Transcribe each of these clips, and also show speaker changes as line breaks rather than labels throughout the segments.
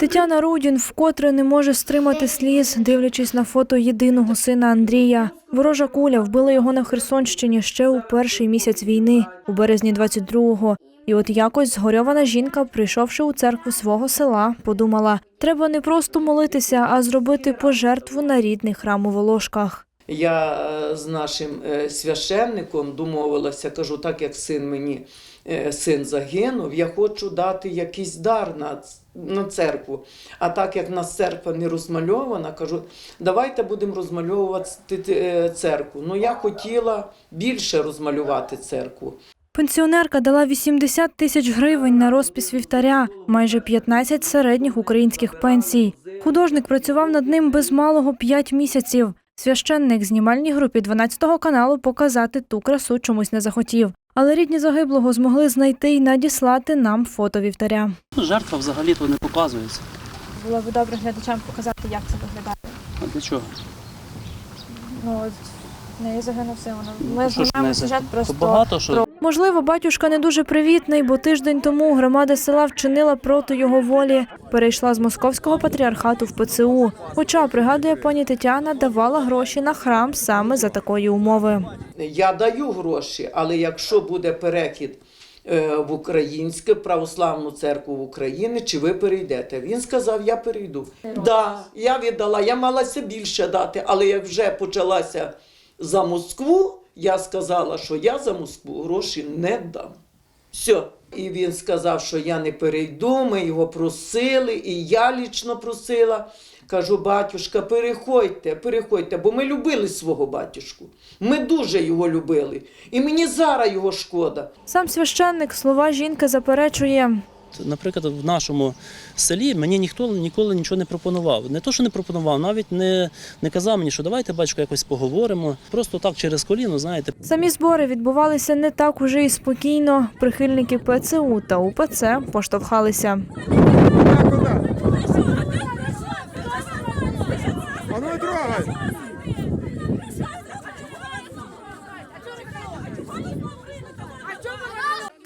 Тетяна Рудін вкотре не може стримати сліз, дивлячись на фото єдиного сина Андрія. Ворожа куля вбила його на Херсонщині ще у перший місяць війни, у березні 22-го. І от якось згорьована жінка, прийшовши у церкву свого села, подумала: треба не просто молитися, а зробити пожертву на рідний храм у Волошках.
Я е, з нашим е, священником домовилася, кажу, так як син мені е, син загинув, я хочу дати якийсь дар на, на церкву. А так як нас церква не розмальована, кажу, давайте будемо розмальовувати церкву. Ну я хотіла більше розмалювати церкву.
Пенсіонерка дала 80 тисяч гривень на розпис вівтаря, майже 15 середніх українських пенсій. Художник працював над ним без малого 5 місяців. Священник знімальній групі 12-го каналу показати ту красу чомусь не захотів. Але рідні загиблого змогли знайти і надіслати нам фото вівтаря.
Ну, Жертва взагалі то не показується.
Було б добре глядачам показати, як це виглядає.
А для чого?
Ну, неї загинув син.
Ну, що ж не за- То багато що
Можливо, батюшка не дуже привітний, бо тиждень тому громада села вчинила проти його волі. Перейшла з московського патріархату в ПЦУ. Хоча, пригадує пані Тетяна, давала гроші на храм саме за такої умови.
Я даю гроші, але якщо буде перехід е, в українську православну церкву в Україні, чи ви перейдете? Він сказав, я перейду. Да, я віддала, я малася більше дати, але як вже почалася за Москву, я сказала, що я за Москву гроші не дам. Все. І він сказав, що я не перейду, ми його просили, і я лічно просила. Кажу, батюшка, переходьте, переходьте, бо ми любили свого батюшку. Ми дуже його любили. І мені зараз його шкода.
Сам священник слова жінки заперечує.
Наприклад, в нашому селі мені ніхто ніколи нічого не пропонував. Не то, що не пропонував, навіть не, не казав мені, що давайте, батько, якось поговоримо. Просто так через коліно, знаєте.
Самі збори відбувалися не так уже і спокійно. Прихильники ПЦУ та УПЦ поштовхалися.
А ну трогай!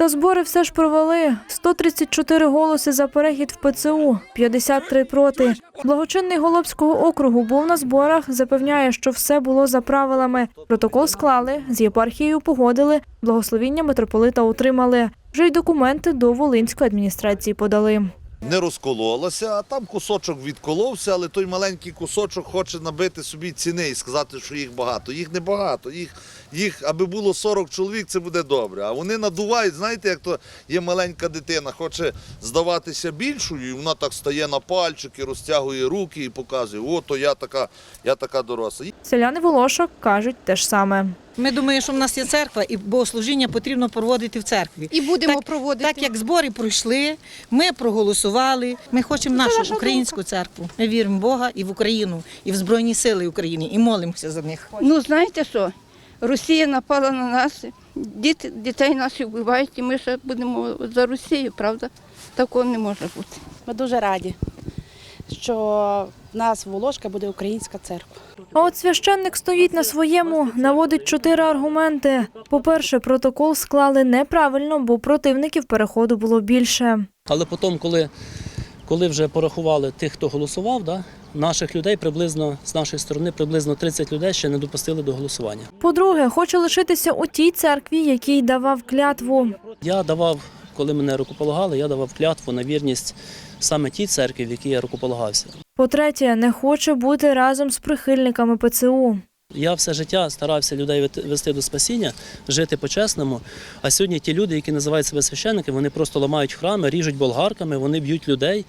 Та збори все ж провели. 134 голоси за перехід в ПЦУ, 53 проти. Благочинний Голобського округу був на зборах, запевняє, що все було за правилами. Протокол склали, з єпархією погодили, благословіння митрополита отримали. Вже й документи до Волинської адміністрації подали.
Не розкололася, а там кусочок відколовся, але той маленький кусочок хоче набити собі ціни і сказати, що їх багато. Їх не багато. Їх, їх аби було 40 чоловік, це буде добре. А вони надувають, знаєте, як то є маленька дитина, хоче здаватися більшою, і вона так стає на пальчики, розтягує руки і показує, о, то я така, я така доросла.
Селяни Волошок кажуть те ж саме.
Ми думаємо, що в нас є церква, і богослужіння потрібно проводити в церкві.
І будемо
Так-
проводити.
Так як збори пройшли, ми проголосували. Ми хочемо нашу українську церкву. Ми віримо в Бога і в Україну, і в Збройні Сили України, і молимося за них.
Ну знаєте що? Росія напала на нас, діти, дітей наших вбивають, і ми ще будемо за Росію, правда? Такого не може бути.
Ми дуже раді, що в нас в Волошка буде українська церква.
А от священник стоїть на своєму, наводить чотири аргументи. По-перше, протокол склали неправильно, бо противників переходу було більше.
Але потім, коли, коли вже порахували тих, хто голосував, да, наших людей приблизно з нашої сторони приблизно 30 людей ще не допустили до голосування.
По-друге, хоче лишитися у тій церкві, якій давав клятву.
Я давав, коли мене рукополагали, я давав клятву на вірність саме тій церкві, в якій я рукополагався.
По-третє, не хоче бути разом з прихильниками ПЦУ.
Я все життя старався людей вести до спасіння, жити по-чесному. А сьогодні ті люди, які називають себе священники, вони просто ламають храми, ріжуть болгарками, вони б'ють людей.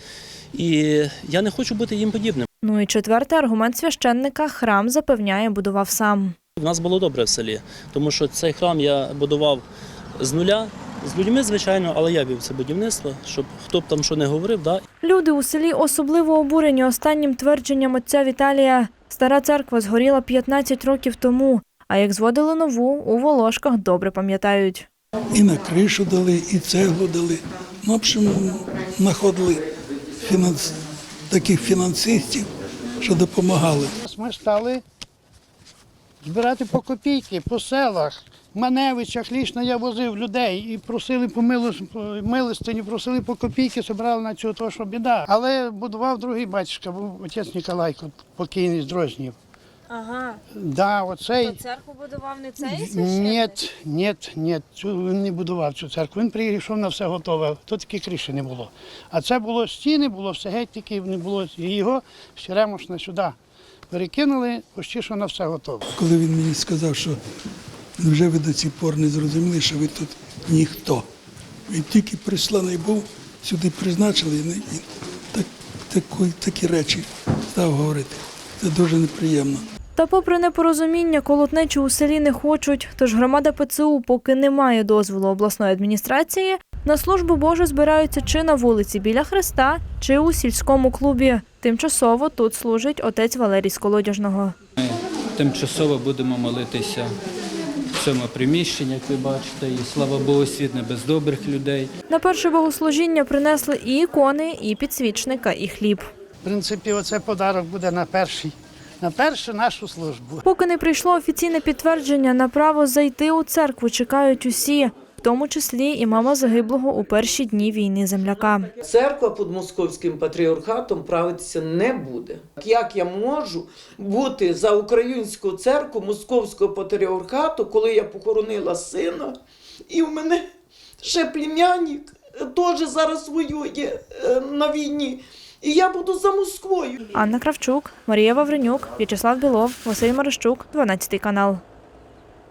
І я не хочу бути їм подібним.
Ну і четвертий аргумент священника храм запевняє, будував сам.
У нас було добре в селі, тому що цей храм я будував з нуля, з людьми, звичайно, але я вів це будівництво, щоб хто б там що не говорив, да,
Люди у селі особливо обурені останнім твердженням отця Віталія. Стара церква згоріла 15 років тому. А як зводили нову, у Волошках добре пам'ятають.
І на кришу дали, і цеглу дали. Ну, в общем, знаходили фінанс... таких фінансистів, що допомагали.
Ми стали
збирати по копійки по селах. В Маневичах лічно я возив людей і просили по милос- милостині, просили по копійки, збирали на цього, того, що біда. Але будував другий батюшка, був отець Ніколайко, покійний з Дрознів.
Ага,
Да, оцей.
церкву будував не цей
Ні, ні, ні, цю він не будував цю церкву. Він прийшов на все готове, то таки криші не було. А це було стіни, було все геть тільки не було. Його черемошно сюди перекинули, почти що на все готове.
Коли він мені сказав, що вже ви до цих пор не зрозуміли, що ви тут ніхто. Він тільки присланий був, сюди призначили, і так, такі, такі речі став говорити. Це дуже неприємно.
Та попри непорозуміння, колотнечу у селі не хочуть, тож громада ПЦУ, поки не має дозволу обласної адміністрації, на службу Божу збираються чи на вулиці біля Христа, чи у сільському клубі. Тимчасово тут служить отець Валерій з Колодяжного.
Тимчасово будемо молитися в цьому приміщенні, як ви бачите, і слава Богу, світ не без добрих людей.
На перше богослужіння принесли і ікони, і підсвічника, і хліб.
В принципі, оце подарок буде на перший, на першу нашу службу.
Поки не прийшло офіційне підтвердження на право зайти у церкву, чекають усі, тому числі і мама загиблого у перші дні війни земляка.
Церква під московським патріархатом правитися не буде. Як я можу бути за українську церкву московського патріархату, коли я похоронила сина, і в мене ще племянник теж зараз воює е, на війні. І я буду за Москвою.
Анна Кравчук, Марія Вавренюк, В'ячеслав Білов, Василь Марищук, 12 канал.